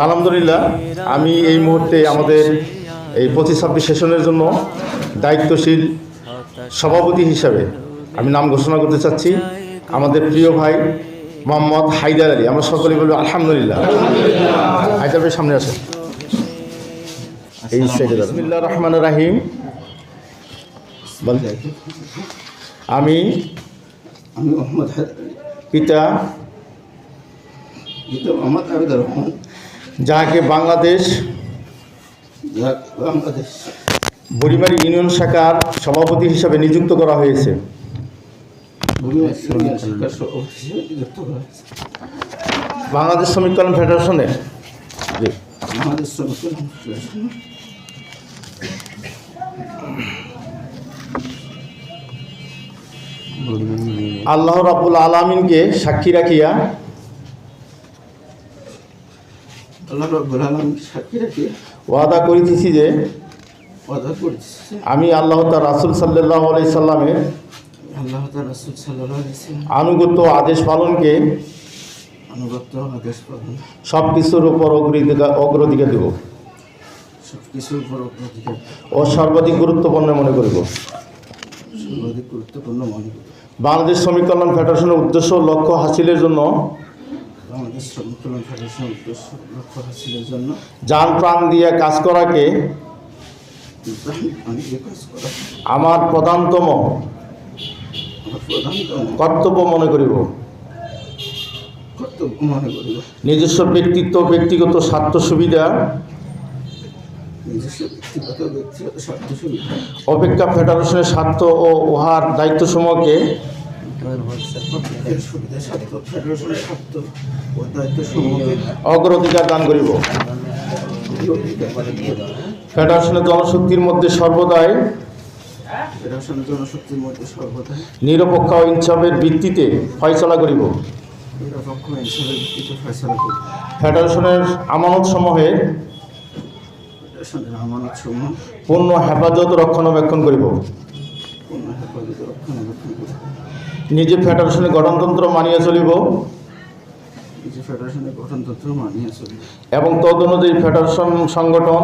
আলহামদুলিল্লাহ আমি এই মুহূর্তে আমাদের এই পঁচিশ ছাব্বিশ সেশনের জন্য দায়িত্বশীল সভাপতি হিসাবে আমি নাম ঘোষণা করতে চাচ্ছি। আমাদের প্রিয় ভাই মোহাম্মদ হায়দার আলী আমরা সকলে বলব আলহামদুলিল্লাহ। হায়দার ভাই সামনে আসেন। এই সাইডে বিসমিল্লাহ রহমান রাহিম। আমি পিতা পিতা মোহাম্মদ আবিদুর রহমান। যাহাকে বাংলাদেশ বাংলাদেশ। বড়িমারি ইউনিয়ন শাখার সভাপতি হিসাবে নিযুক্ত করা হয়েছে। বাংলাদেশ শ্রমিক কল্যাণ ফেডারেশনের জি। আমাদের শ্রমিক কল্যাণ ফেডারেশন। আল্লাহ রাবুল আলমিনকে সাক্ষী রাখিয়া আল্লাহ রব্বুল আলম সাক্ষী রেখে ওয়াদা করিতেছি যে ওয়াদা আমি আল্লাহ তার রাসুল সাল্লাহ আলাই সাল্লামের আল্লাহ তার রাসুল সাল্লাহ আনুগত্য আদেশ পালনকে আদেশ পালন। সব কিছুর উপর অগ্রাধিকার অগ্রাধিকার দেব। সব কিছুর উপর অগ্রাধিকার ও সর্বাধিক গুরুত্বপূর্ণ মনে করিব। সর্বাধিক গুরুত্বপূর্ণ মনে বাংলাদেশ শ্রমিক কল্যাণ ফেডারেশনের উদ্দেশ্য লক্ষ্য হাসিলের জন্য বাংলাদেশ শ্রমিক কল্যাণ ফেডারেশন উদ্দেশ্য লক্ষ্য হাসিলের জন্য। যান প্রাণ দিয়ে কাজ করাকে করা। আমার প্রধানতম আমার প্রধানতম কর্তব্য মনে করিব। কর্তব্য মনে করিব। নিজস্ব ব্যক্তিত্ব ব্যক্তিগত স্বার্থ সুবিধা ব্যক্তিগত ব্যক্তিগত স্বার্থ সুবিধা। অপেক্ষা ফেডারেশনের স্বার্থ ও উহার দায়িত্বসমূহকে অগ্রাধিকার দান করিব। ফেডারেশনের জনশক্তির মধ্যে সর্বদাই ফেডারেশনের জনশক্তির মধ্যে সর্বদা নিরপেক্ষ ইনসাফের ভিত্তিতে ফয়সলা করিব। ফেডারেশনের আমানত সমূহের ফেডারেশনের পূর্ণ হেফাজত রক্ষণাবেক্ষণ করিব পূর্ণ হেফাজত রক্ষণাবেক্ষণ করবে নিজে ফেডারেশনের গঠনতন্ত্র মানিয়া চলিব। যে ফেডারেশনের গঠনতন্ত্র মানিয়ে চলবে। এবং তদ অনুযায়ী ফেডারেশন সংগঠন।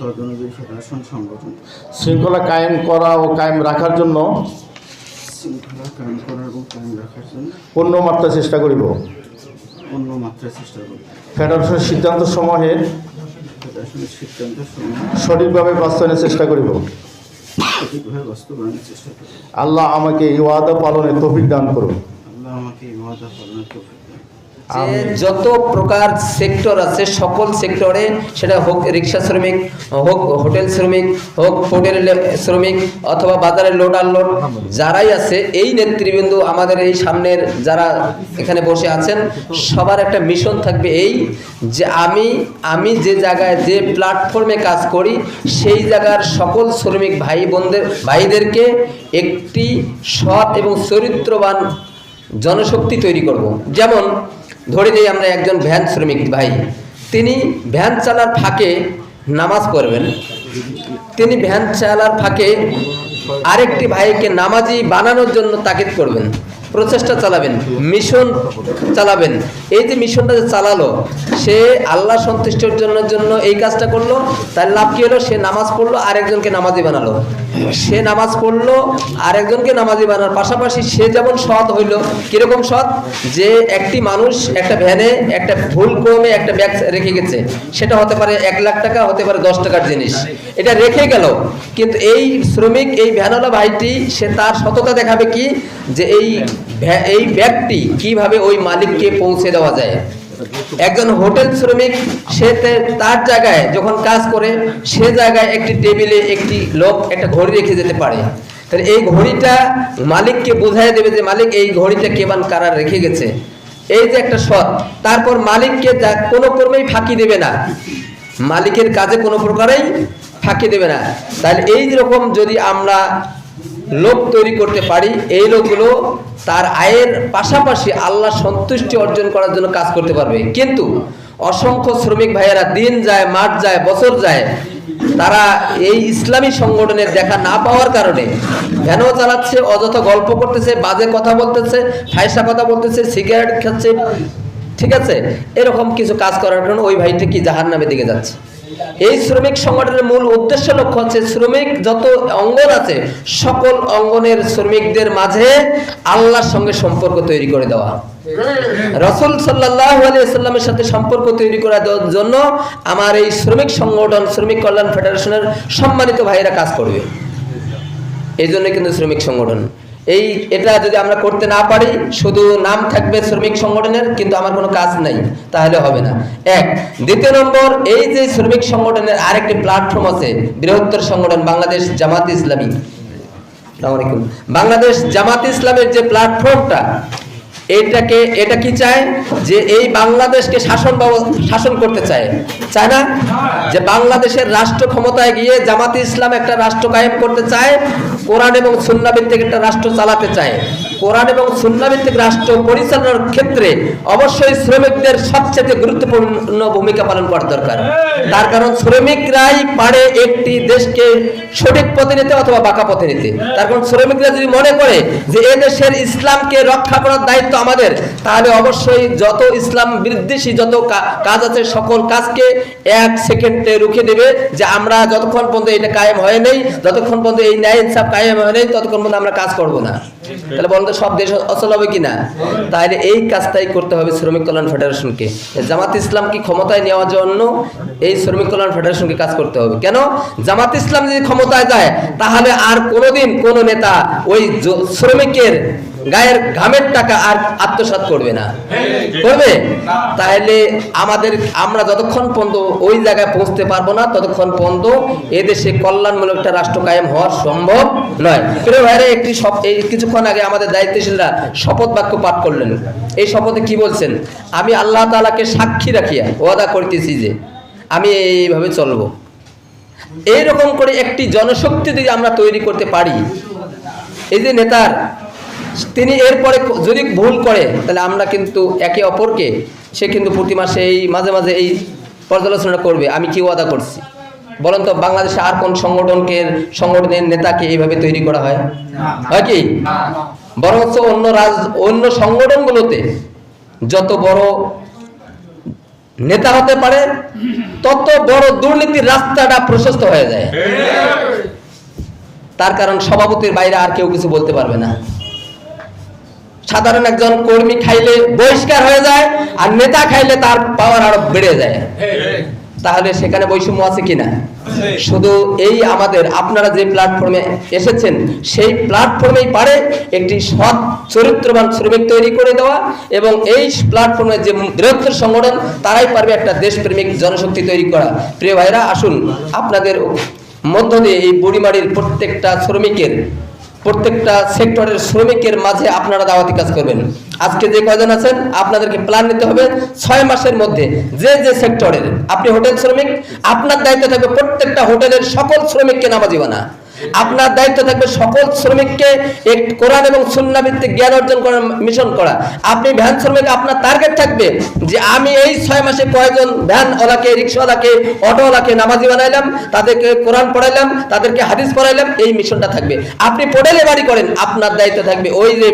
তদ অনুযায়ী ফেডারেশন সংগঠন। শৃঙ্খলা কায়েম করা ও কায়েম রাখার জন্য শৃঙ্খলা কায়েম করার এবং কায়েম রাখার জন্য পূর্ণমাত্রা চেষ্টা করিব। চেষ্টা ফেডারেশনের সিদ্ধান্ত সমূহের ফেডারেশনের সিদ্ধান্ত সমূহ সঠিকভাবে বাস্তবায়নের চেষ্টা করিব। আল্লাহ আমাকে এই ওয়াদা পালনের তৌফিক দান করুন। আল্লাহ আমাকে এই ওয়াদা পালনের তৌফিক যে যত প্রকার সেক্টর আছে, সকল সেক্টরে সেটা হোক রিক্সা শ্রমিক, হোক হোটেল শ্রমিক, হোক ফুডের শ্রমিক অথবা বাজারের লোড আনলোড যারাই আছে, এই নেতৃবৃন্দ আমাদের এই সামনের যারা এখানে বসে আছেন, সবার একটা মিশন থাকবে এই যে আমি আমি যে জায়গায় যে প্ল্যাটফর্মে কাজ করি, সেই জায়গার সকল শ্রমিক ভাই বোনদের, ভাইদেরকে একটি সৎ এবং চরিত্রবান জনশক্তি তৈরি করব। যেমন ধরে নিই আমরা একজন ভ্যান শ্রমিক ভাই। তিনি ভ্যান চালার ফাঁকে নামাজ পড়বেন। তিনি ভ্যান চালার ফাঁকে আরেকটি ভাইকে নামাজি বানানোর জন্য তাকিদ করবেন। প্রচেষ্টা চালাবেন মিশন চালাবেন। এই যে মিশনটা যে চালালো, সে আল্লাহ সন্তুষ্টির জন্য জন্য এই কাজটা করল, তার লাভ কি হলো? সে নামাজ পড়ল, আরেকজনকে নামাজি বানালো। সে নামাজ পড়ল, আরেকজনকে নামাজি বানার পাশাপাশি সে যেমন সৎ হইল, কীরকম সৎ? যে একটি মানুষ একটা ভ্যানে একটা ভুল ক্রমে একটা ব্যাগ রেখে গেছে। সেটা হতে পারে এক লাখ টাকা, হতে পারে দশ টাকার জিনিস। এটা রেখে গেল। কিন্তু এই শ্রমিক, এই ভ্যানওয়ালা ভাইটি, সে তার সততা দেখাবে কি? যে এই এই ব্যাগটি কীভাবে ওই মালিককে পৌঁছে দেওয়া যায়? একজন হোটেল শ্রমিক, সে তার জায়গায় যখন কাজ করে, সে জায়গায় একটি টেবিলে একটি লোক, একটা ঘড়ি রেখে যেতে পারে। তাহলে এই ঘড়িটা মালিককে বোঝাই দেবে যে, মালিক, এই ঘড়িটা কেমন কারা রেখে গেছে? এই যে একটা সৎ তারপর মালিককে কোনো কর্মেই ফাঁকি দেবে না। মালিকের কাজে কোনো প্রকারেই ফাঁকি দেবে না। তাহলে এই রকম যদি আমরা লোক তৈরি করতে পারি, এই লোকগুলো তার আয়ের পাশাপাশি আল্লাহ সন্তুষ্টি অর্জন করার জন্য কাজ করতে পারবে। কিন্তু অসংখ্য শ্রমিক ভাইয়েরা দিন যায় মাঠ যায়, বছর যায়, তারা এই ইসলামী সংগঠনের দেখা না পাওয়ার কারণে ভ্যানও চালাচ্ছে, অযথা গল্প করতেছে, বাজে কথা বলতেছে ফায়সা কথা বলতেছে, সিগারেট খাচ্ছে, ঠিক আছে? এরকম কিছু কাজ করার কারণে ওই ভাইটা কি জাহার নামে দিকে যাচ্ছে? এই শ্রমিক সংগঠনের মূল উদ্দেশ্য লক্ষ্য হচ্ছে শ্রমিক যত অঙ্গন আছে, সকল অঙ্গনের শ্রমিকদের মাঝে আল্লাহর সঙ্গে সম্পর্ক তৈরি করে দেওয়া। রসুল সাল্লাহ সাল্লামের সাথে সম্পর্ক তৈরি করা দেওয়ার জন্য আমার এই শ্রমিক সংগঠন, শ্রমিক কল্যাণ ফেডারেশনের সম্মানিত ভাইয়েরা কাজ করবে। এই জন্য কিন্তু শ্রমিক সংগঠন। এই এটা যদি আমরা করতে না পারি, শুধু নাম থাকবে শ্রমিক সংগঠনের, কিন্তু আমার কোনো কাজ নাই, তাহলে হবে না। এক। দ্বিতীয় নম্বর, এই যে শ্রমিক সংগঠনের আরেকটি প্ল্যাটফর্ম আছে, বৃহত্তর সংগঠন, বাংলাদেশ জামাত ইসলামী। বাংলাদেশ জামাত ইসলামের যে প্ল্যাটফর্মটা এটাকে, এটা কি চায়? যে এই বাংলাদেশকে শাসন ব্যব- শাসন করতে চায়। চায় না? যে বাংলাদেশের রাষ্ট্র ক্ষমতায় গিয়ে জামাত ইসলাম একটা রাষ্ট্র কায়েম করতে চায় কোরআন এবং সুন্না ভিত্তিক একটা রাষ্ট্র চালাতে চায়। কোরআন এবং সুন্না ভিত্তিক রাষ্ট্র পরিচালনার ক্ষেত্রে অবশ্যই শ্রমিকদের সবচেয়ে গুরুত্বপূর্ণ ভূমিকা পালন করা দরকার। তার কারণ শ্রমিকরাই পারে একটি দেশকে সঠিক পথে নিতে অথবা বাঁকা পথে নিতে। তার কারণ শ্রমিকরা যদি মনে করে যে এ দেশের ইসলামকে রক্ষা করার দায়িত্ব আমাদের তাহলে অবশ্যই যত ইসলাম বিদ্বেষী যত কাজ আছে সকল কাজকে এক সেকেন্ডে রুখে দেবে যে আমরা যতক্ষণ পর্যন্ত এটা কায়েম হয় নেই যতক্ষণ পর্যন্ত এই ন্যায় ইনসাফ কায়েম হয় নেই ততক্ষণ পর্যন্ত আমরা কাজ করব না। তাহলে বলেন তো সব দেশ অচল হবে কিনা? তাহলে এই কাজটাই করতে হবে শ্রমিক কল্যাণ ফেডারেশনকে। জামাত ইসলাম কি ক্ষমতায় নেওয়ার জন্য এই শ্রমিক কল্যাণ ফেডারেশনকে কাজ করতে হবে? কেন? জামাত ইসলাম যদি ক্ষমতায় যায়, তাহলে আর কোনোদিন কোনো নেতা ওই শ্রমিকের গায়ের ঘামের টাকা আর আত্মসাৎ করবে না। করবে? তাহলে আমাদের, আমরা যতক্ষণ পর্যন্ত ওই জায়গায় পৌঁছতে পারব না, ততক্ষণ পর্যন্ত এদেশে কল্যাণমূলক একটা রাষ্ট্র কায়েম হওয়া সম্ভব নয়। প্রিয় ভাইরা একটি এই কিছুক্ষণ আগে আমাদের দায়িত্বশীলরা শপথ বাক্য পাঠ করলেন। এই শপথে কি বলছেন? আমি আল্লাহ তালাকে সাক্ষী রাখিয়া ওয়াদা করতেছি যে আমি এইভাবে চলবো। এইরকম করে একটি জনশক্তি যদি আমরা তৈরি করতে পারি, এই যে নেতার তিনি এরপরে যদি ভুল করে তাহলে আমরা কিন্তু একে অপরকে সে কিন্তু প্রতি মাসে এই মাঝে মাঝে এই পর্যালোচনা করবে। আমি কি ওয়াদা করছি? বলেন তো বাংলাদেশে আর কোন সংগঠনকে সংগঠনের নেতাকে এইভাবে তৈরি করা হয়? হয় কি? বরঞ্চ অন্য রাজ অন্য সংগঠনগুলোতে যত বড় নেতা হতে পারে তত বড় দুর্নীতির রাস্তাটা প্রশস্ত হয়ে যায়। তার কারণ সভাপতির বাইরে আর কেউ কিছু বলতে পারবে না। সাধারণ একজন কর্মী খাইলে বহিষ্কার হয়ে যায়, আর নেতা খাইলে তার পাওয়ার আরও বেড়ে যায়। তাহলে সেখানে বৈষম্য আছে কিনা? শুধু এই আমাদের, আপনারা যে প্ল্যাটফর্মে এসেছেন, সেই প্ল্যাটফর্মেই পারে একটি সৎ চরিত্রবান শ্রমিক তৈরি করে দেওয়া এবং এই প্ল্যাটফর্মে যে বৃহত্তর সংগঠন, তারাই পারবে একটা দেশপ্রেমিক জনশক্তি তৈরি করা। প্রিয় ভাইরা, আসুন, আপনাদের মধ্য দিয়ে এই বুড়িমাড়ির প্রত্যেকটা শ্রমিকের প্রত্যেকটা সেক্টরের শ্রমিকের মাঝে আপনারা দাওয়াতি কাজ করবেন। আজকে যে কয়জন আছেন, আপনাদেরকে প্ল্যান নিতে হবে ছয় মাসের মধ্যে। যে যে সেক্টরের আপনি হোটেল শ্রমিক, আপনার দায়িত্ব থাকবে প্রত্যেকটা হোটেলের সকল শ্রমিককে নামাজি বানা আপনার দায়িত্ব থাকবে সকল শ্রমিককে কোরআন এবং সুন্না ভিত্তিক জ্ঞান অর্জন করার মিশন করা। আপনি ভ্যান শ্রমিক, আপনার টার্গেট থাকবে যে আমি এই ছয় মাসে কয়জন ভ্যান ওলাকে রিক্সাওয়ালাকে, অটোওয়ালাকে নামাজি বানাইলাম, তাদেরকে কোরআন পড়াইলাম, তাদেরকে হাদিস পড়াইলাম, এই মিশনটা থাকবে। আপনি পড়েলে বাড়ি করেন, আপনার দায়িত্ব থাকবে ওই যে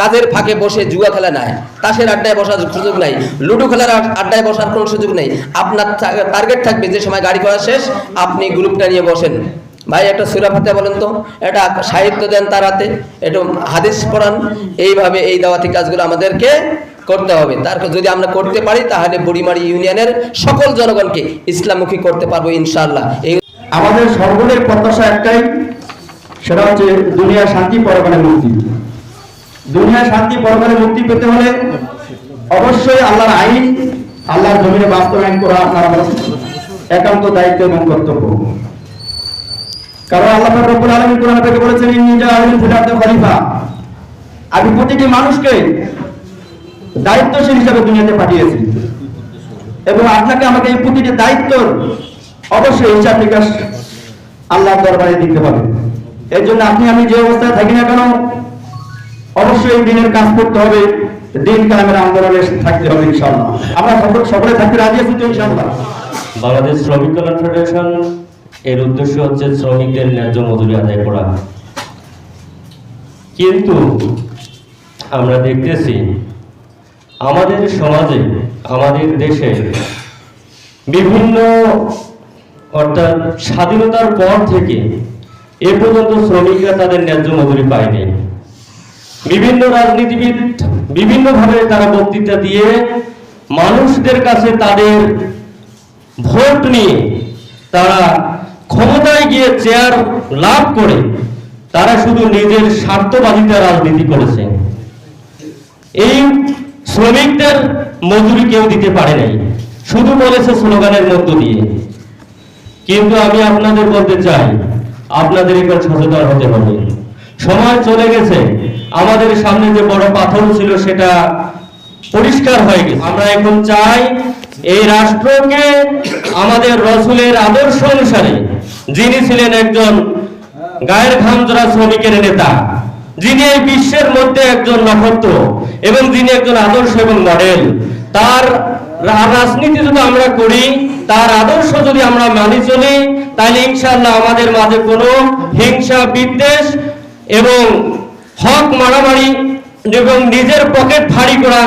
কাজের ফাঁকে বসে জুয়া খেলা নাই, তাসের আড্ডায় বসার সুযোগ নাই, লুডো খেলার আড্ডায় বসার কোনো সুযোগ নেই। আপনার টার্গেট থাকবে যে সময় গাড়ি করা শেষ, আপনি গ্রুপটা নিয়ে বসেন। ভাই, একটা সুরা ফাতে বলেন তো। এটা সাহিত্য দেন তার হাতে, একটু হাদিস পড়ান। এইভাবে এই দাওয়াতি কাজগুলো আমাদেরকে করতে হবে। তার যদি আমরা করতে পারি, তাহলে বুড়িমারি ইউনিয়নের সকল জনগণকে ইসলামমুখী করতে পারব ইনশাআল্লাহ। এই আমাদের সকলের প্রত্যাশা একটাই, সেটা হচ্ছে দুনিয়া শান্তি, পরকালে মুক্তি। দুনিয়া শান্তি, পরকালে মুক্তি পেতে হলে অবশ্যই আল্লাহর আইন, আল্লাহর জমিনে বাস্তবায়ন করা আপনার একান্ত দায়িত্ব এবং কর্তব্য। কারণ আল্লাহ রব্বুল আলামিন কোরআন থেকে বলেছেন, ইন্নী জাআলুল ফিল আরদি খলিফা। আমি প্রতিটি মানুষকে দায়িত্বশীল হিসাবে দুনিয়াতে পাঠিয়েছি। এবং আপনাকে আমাকে এই প্রতিটি দায়িত্বর অবশ্যই হিসাব নিকাশ আল্লাহর দরবারে দিতে হবে। এর জন্য আপনি, আমি যে অবস্থায় থাকি না কেন, অবশ্যই দিনের কাজ করতে হবে। দিন কালামের আন্দোলনে থাকতে হবে ইনশাআল্লাহ। আমরা সকল থাকতে রাজি আছি তো ইনশাআল্লাহ? বাংলাদেশ শ্রমিক কল্যাণ ফেডারেশন এর উদ্দেশ্য হচ্ছে শ্রমিকদের ন্যায্য মজুরি আদায় করা। কিন্তু আমরা দেখতেছি আমাদের সমাজে, আমাদের দেশে বিভিন্ন অর্থাৎ স্বাধীনতার পর থেকে এ পর্যন্ত শ্রমিকরা তাদের ন্যায্য মজুরি পায়নি। বিভিন্ন রাজনীতিবিদ বিভিন্নভাবে তারা বক্তৃতা দিয়ে মানুষদের কাছে তাদের ভোট নিয়ে তারা ক্ষমতায় গিয়ে চেয়ার লাভ করে তারা শুধু নিজের স্বার্থবাদিতা রাজনীতি করেছে। এই শ্রমিকদের মজুরি কেউ দিতে পারে নাই। শুধু বলেছে স্লোগানের মধ্য দিয়ে। কিন্তু আমি আপনাদের বলতে চাই, আপনাদের এবার সচেতন হতে হবে। সময় চলে গেছে, আমাদের সামনে যে বড় পাথর ছিল সেটা পরিষ্কার হয়ে গেছে। আমরা এখন চাই এই রাষ্ট্রকে আমাদের রসুলের আদর্শ অনুসারে যিনি ছিলেন একজন গায়ের ঘাম জোড়া শ্রমিকের নেতা, যিনি এই বিশ্বের মধ্যে একজন নক্ষত্র এবং যিনি একজন আদর্শ এবং মডেল, তার রাজনীতি যদি আমরা করি, তার আদর্শ যদি আমরা মানি চলি, তাহলে ইনশাআল্লাহ আমাদের মাঝে কোনো হিংসা, বিদ্বেষ এবং হক মারামারি এবং নিজের পকেট ভারী করা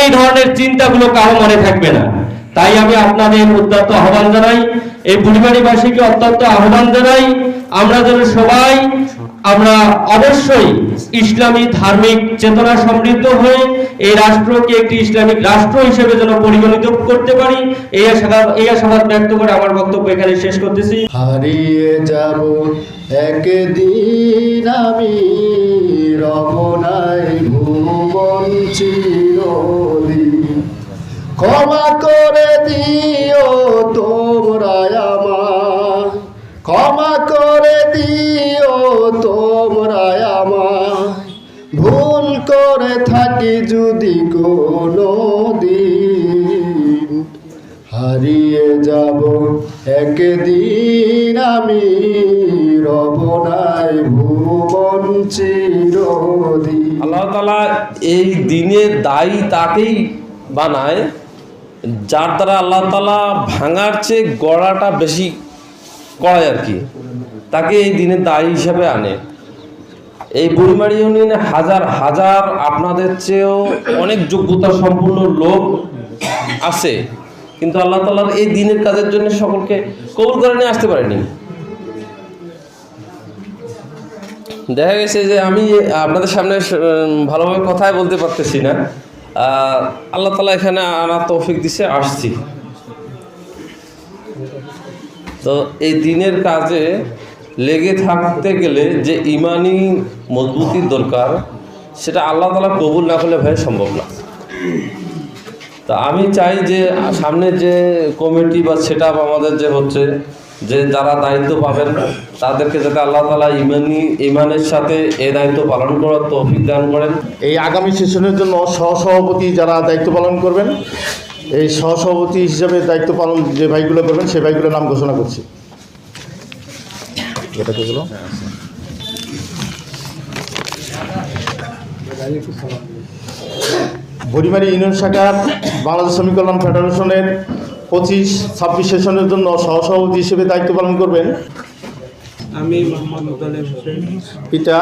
এই ধরনের চিন্তাগুলো কারও মনে থাকবে না। তাই আমি আপনাদের উদ্যত আহ্বান জানাই, এই বুড়িবাড়িবাসীকে অত্যন্ত আহ্বান জানাই, আমরা যেন সবাই, আমরা অবশ্যই ইসলামী ধার্মিক চেতনা সমৃদ্ধ হয়ে এই রাষ্ট্রকে একটি ইসলামিক রাষ্ট্র হিসেবে যেন পরিগণিত করতে পারি, এই আশাবাদ এই আশাবাদ ব্যক্ত করে আমার বক্তব্য এখানে শেষ করতেছি। হারিয়ে যাব একদিন আমি, রমনায় ভুবন চিরদিন। ক্ষমা করে দিও তোমরা আমার। ক্ষমা করে দিও তোমরা আমার। ভুল করে থাকি যদি কোনো দিন। হারিয়ে যাব একদিন আমি রবনায় ভুবন চিরদিন। আল্লাহ তালা এই দিনের দায়ী তাকেই বানায়। যার দ্বারা আল্লাহ তালা ভাঙার চেয়ে গড়াটা বেশি করায় আর কি। তাকে এই দিনের দায়ী হিসাবে আনে। এই বুড়িমারি ইউনিয়নে হাজার হাজার আপনাদের চেয়েও অনেক যোগ্যতা সম্পূর্ণ লোক আছে। কিন্তু আল্লাহ তালার এই দিনের কাজের জন্য সকলকে কবুল করে নিয়ে আসতে পারেনি। দেখা গেছে যে আমি আপনাদের সামনে ভালোভাবে কথাই বলতে পারতেছি না। আল্লাহ তালা এখানে আনা তৌফিক দিছে, আসছি। তো এই দিনের কাজে লেগে থাকতে গেলে যে ইমানি মজবুতির দরকার, সেটা আল্লাহ তালা কবুল না করলে ভাই সম্ভব না। তা আমি চাই যে সামনে যে কমিটি বা সেট আমাদের যে হচ্ছে যে যারা দায়িত্ব পাবেন, তাদেরকে যাতে আল্লাহ তালা ইমানি, ইমানের সাথে এই দায়িত্ব পালন করার তৌফিক দান করেন এই আগামী সেশনের জন্য সহসভাপতি যারা দায়িত্ব পালন করবেন, এই সহসভাপতি হিসাবে দায়িত্ব পালন যে ভাইগুলো করবেন, সেই ভাইগুলোর নাম ঘোষণা করছি? বড়িমারি ইউনিয়ন শাখার বাংলাদেশ শ্রমিক কল্যাণ ফেডারেশনের পঁচিশ ছাব্বিশ সেশনের জন্য সহসভাপতি হিসেবে দায়িত্ব পালন করবেন। আমি মোহাম্মদ মুতালেব হোসেন। পিতা?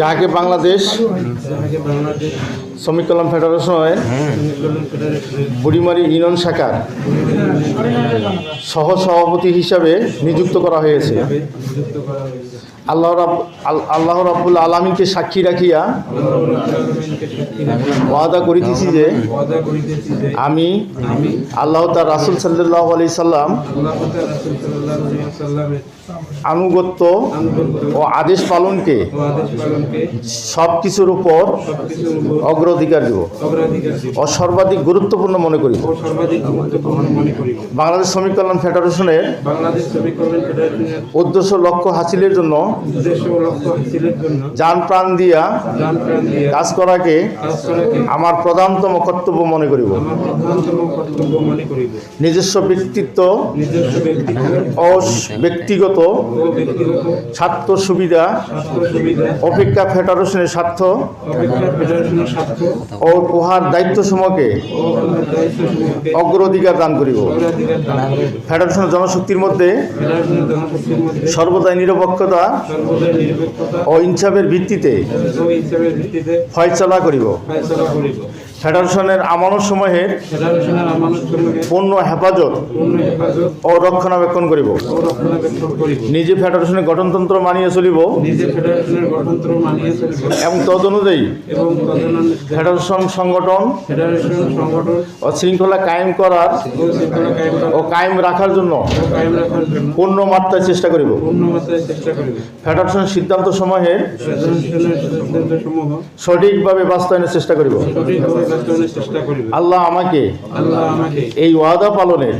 যাহাকে বাংলাদেশ? যাহাকে বাংলাদেশ? শ্রমিক কল্যাণ ফেডারেশনের বুড়িমারি ইউনিয়ন শাখার সহ সভাপতি হিসাবে নিযুক্ত করা হয়েছে। আল্লাহ আল্লাহ রাব্বুল আলমীকে সাক্ষী রাখিয়া ওয়াদা করিতেছি যে আমি আল্লাহ তার রাসুল সাল্লাহ আলি সাল্লাম আনুগত্য ও আদেশ পালনকে সব কিছুর উপর উপর অগ্রাধিকার দেব। ও সর্বাধিক গুরুত্বপূর্ণ মনে করি। বাংলাদেশ শ্রমিক কল্যাণ ফেডারেশনের উদ্দেশ্য লক্ষ্য হাসিলের জন্য যান প্রাণ দিয়া কাজ করাকে আমার প্রধানতম কর্তব্য মনে করিব। নিজস্ব ব্যক্তিত্ব ও ব্যক্তিগত স্বার্থ সুবিধা অপেক্ষা ফেডারেশনের স্বার্থ ও উহার দায়িত্ব সমূহকে অগ্রাধিকার দান করিব। ফেডারেশন ফেডারেশনের জনশক্তির মধ্যে সর্বদাই নিরপেক্ষতা ও ইনসাফের ভিত্তিতে ফয়সলা করিব। ফেডারেশনের আমানতসমূহের ফেডারেশনের পণ্য হেফাজত ও রক্ষণাবেক্ষণ করিব। নিজে ফেডারেশনের গঠনতন্ত্র মানিয়ে চলিব। এবং তদনুযায়ী এবং তদনুযায়ী ফেডারেশন সংগঠন ও শৃঙ্খলা কায়েম করার ও কায়েম রাখার জন্য পূর্ণ মাত্রায় চেষ্টা করিব। ফেডারেশন সিদ্ধান্ত সমূহের সঠিকভাবে বাস্তবায়নের চেষ্টা করিব। আল্লাহ আমাকে এই ওয়াদা পালনের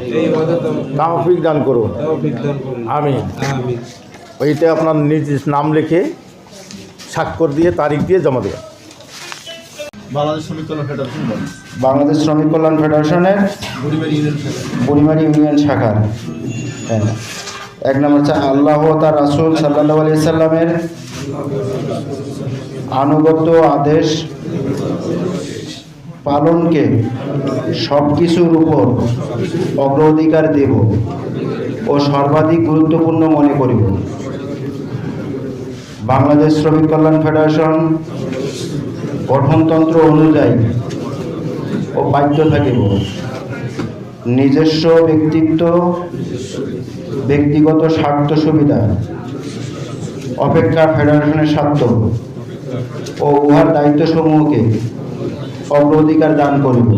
তাহফিক দান করুন। আমি ওইটা আপনার নিজ নাম লিখে স্বাক্ষর দিয়ে তারিখ দিয়ে জমা দেবেন। বাংলাদেশ শ্রমিক কল্যাণ ফেডারেশন বাংলাদেশ শ্রমিক কল্যাণ ফেডারেশনের বুড়িমারি ইউনিয়ন শাখার হ্যাঁ। এক নম্বর হচ্ছে আল্লাহ তার রাসুল সাল্লাহ সাল্লামের আনুগত্য আদেশ পালনকে সব কিছুর উপর অগ্রাধিকার দেব ও সর্বাধিক গুরুত্বপূর্ণ মনে করিব। বাংলাদেশ শ্রমিক কল্যাণ ফেডারেশন গঠনতন্ত্র অনুযায়ী ও বাধ্য থাকিব। নিজস্ব ব্যক্তিত্ব, ব্যক্তিগত স্বার্থ সুবিধা, অপেক্ষা ফেডারেশনের স্বার্থ ও উহার দায়িত্বসমূহকে অগ্রাধিকার দান করিব।